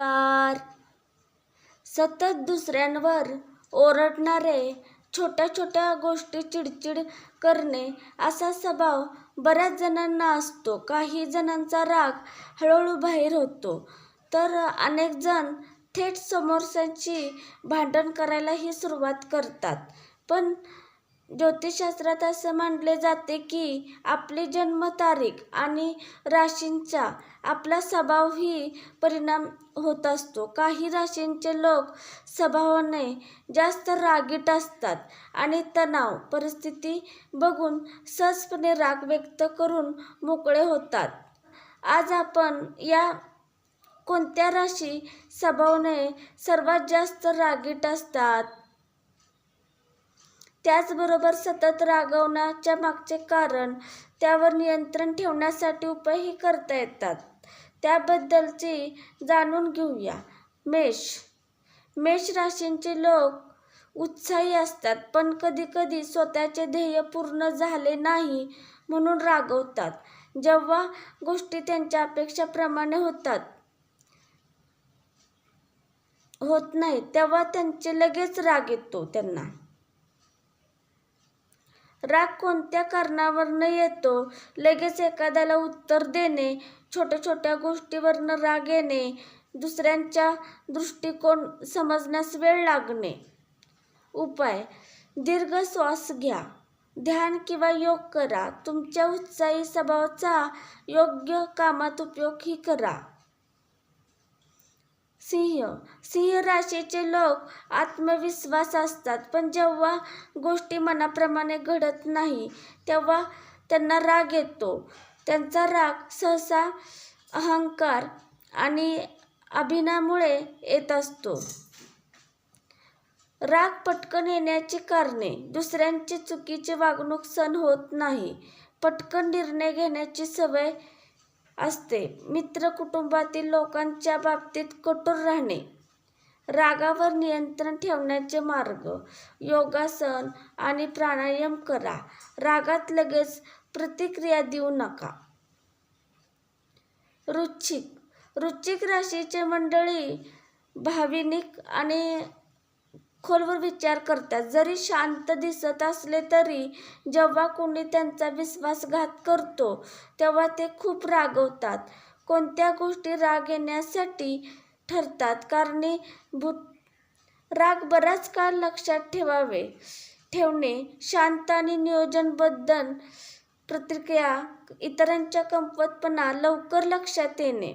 Car सतत दुसऱ्यांवर ओरडणारे छोट्या छोट्या गोष्टी चिडचिड करणे असा स्वभाव बऱ्याच जणांना असतो. काही जणांचा राग हळूहळू बाहेर होतो. तर अनेक जण थेट समोरच्यांची भांडण करायलाही सुरुवात करतात. पण ज्योतिषशास्त्रात असं मानले जाते की आपली जन्मतारीख आणि राशींचा आपला स्वभावही परिणाम होत असतो. काही राशींचे लोक स्वभावाने जास्त रागीट असतात आणि तणाव परिस्थिती बघून सहजपणे राग व्यक्त करून मोकळे होतात. आज आपण या कोणत्या राशी स्वभावाने सर्वात जास्त रागीट असतात? त्याचबरोबर सतत रागवण्याच्या मागचे कारण त्यावर नियंत्रण ठेवण्यासाठी उपायही करता येतात. त्याबद्दलची जाणून घेऊया. मेष. मेष राशींचे लोक उत्साही असतात पण कधीकधी स्वतःचे ध्येय पूर्ण झाले नाही म्हणून रागवतात जेव्हा गोष्टी त्यांच्या अपेक्षाप्रमाणे होतात. होत नाही तेव्हा त्यांचे लगेच राग येतो त्यांना. राग कोणत्या कारणावरनं येतो लगेच एखाद्याला उत्तर देणे छोट्या छोट्या गोष्टीवरनं राग येणे दुसऱ्यांच्या दृष्टिकोन समजण्यास वेळ लागणे. उपाय दीर्घ श्वास घ्या. ध्यान किंवा योग करा. तुमच्या उत्साही स्वभावाचा योग्य कामात उपयोगही करा. सिंह. सिंह राशीचे लोक आत्मविश्वास असतात पण जेव्हा गोष्टी मनाप्रमाणे घडत नाही तेव्हा त्यांना राग येतो. त्यांचा राग सहसा अहंकार आणि अभिनामुळे येत असतो. राग पटकन येण्याची कारणे दुसऱ्यांची चुकीची वागणूक सण होत नाही. पटकन निर्णय घेण्याची सवय असते. मित्र कुटुंबातील लोकांच्या बाबतीत कठोर राहणे रागावर नियंत्रण ठेवण्याचे मार्ग योगासन आणि प्राणायाम करा. रागात लगेच प्रतिक्रिया देऊ नका. रुचिक रुचिक राशीचे मंडळी भाविनिक आणि खोलवर विचार करतात. जरी शांत दिसत असले तरी जेव्हा कोणी त्यांचा विश्वासघात करतो तेव्हा ते खूप रागवतात. कोणत्या गोष्टी राग येण्यासाठी ठरतात? कारणीभूत राग बराच काळ लक्षात ठेवावे. ठेवणे शांत आणि नियोजनबद्ध प्रतिक्रिया इतरांच्या कमवतपणा लवकर लक्षात येणे.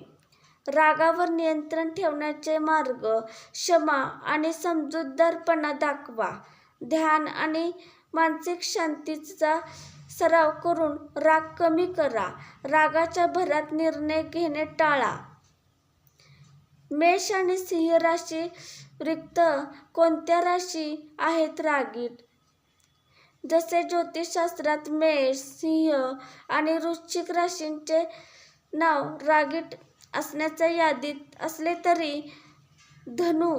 रागावर नियंत्रण ठेवण्याचे मार्ग क्षमा आणि समजूतदारपणा दाखवा. ध्यान आणि मानसिक शांतीचा सराव करून राग कमी करा. रागाच्या भरात निर्णय घेणे टाळा. मेष आणि सिंह राशी रिक्त कोणत्या राशी आहेत रागीट? जसे ज्योतिषशास्त्रात मेष सिंह आणि वृश्चिक राशींचे नाव रागीट असण्याच्या यादीत असले तरी धनु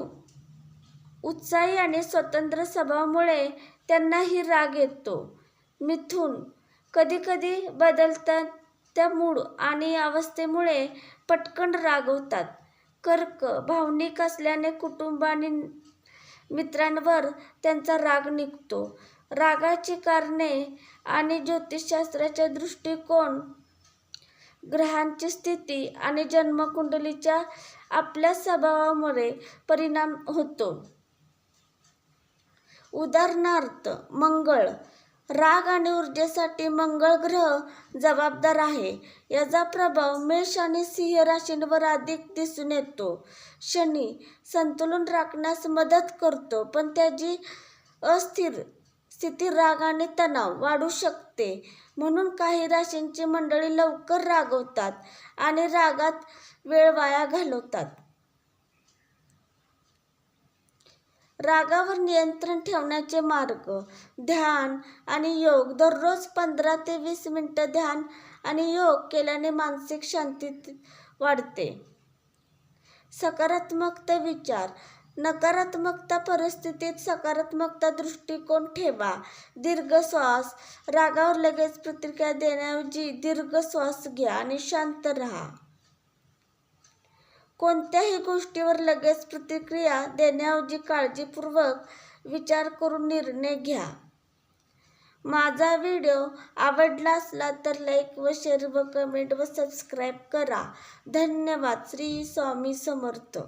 उत्साही आणि स्वतंत्र स्वभावामुळे त्यांनाही राग येतो. मिथुन कधीकधी बदलतात त्या मूड आणि अवस्थेमुळे पटकन रागवतात. कर्क भावनिक असल्याने कुटुंब आणि मित्रांवर त्यांचा राग निघतो. रागाची कारणे आणि ज्योतिषशास्त्राचा दृष्टिकोन ग्रहांची स्थिती आणि जन्मकुंडलीच्या आपल्या स्वभावामुळे परिणाम होतो. उदाहरणार्थ मंगळ. राग आणि ऊर्जेसाठी मंगळ ग्रह जबाबदार आहे. याचा प्रभाव मेष आणि सिंह राशींवर अधिक दिसून येतो. शनी संतुलन राखण्यास मदत करतो पण त्याची अस्थिर स्थिती राग आणि तणाव वाढू शकते. म्हणून काही राशींची मंडळी लवकर रागवतात आणि रागात वेळ वाया घालवतात. रागावर नियंत्रण ठेवण्याचे मार्ग ध्यान आणि योग. दररोज पंधरा ते वीस मिनिटं ध्यान आणि योग केल्याने मानसिक शांती वाढते. सकारात्मकता विचार नकारात्मकता परिस्थितीत सकारात्मकता दृष्टिकोन ठेवा. दीर्घ श्वास रागावर लगेच प्रतिक्रिया देण्याऐवजी दीर्घ श्वास घ्या आणि शांत राहा. कोणत्याही गोष्टीवर लगेच प्रतिक्रिया देण्याऐवजी काळजीपूर्वक विचार करून निर्णय घ्या. माझा व्हिडिओ आवडला असला तर लाईक व शेअर व कमेंट व सबस्क्राईब करा. धन्यवाद. श्री स्वामी समर्थ.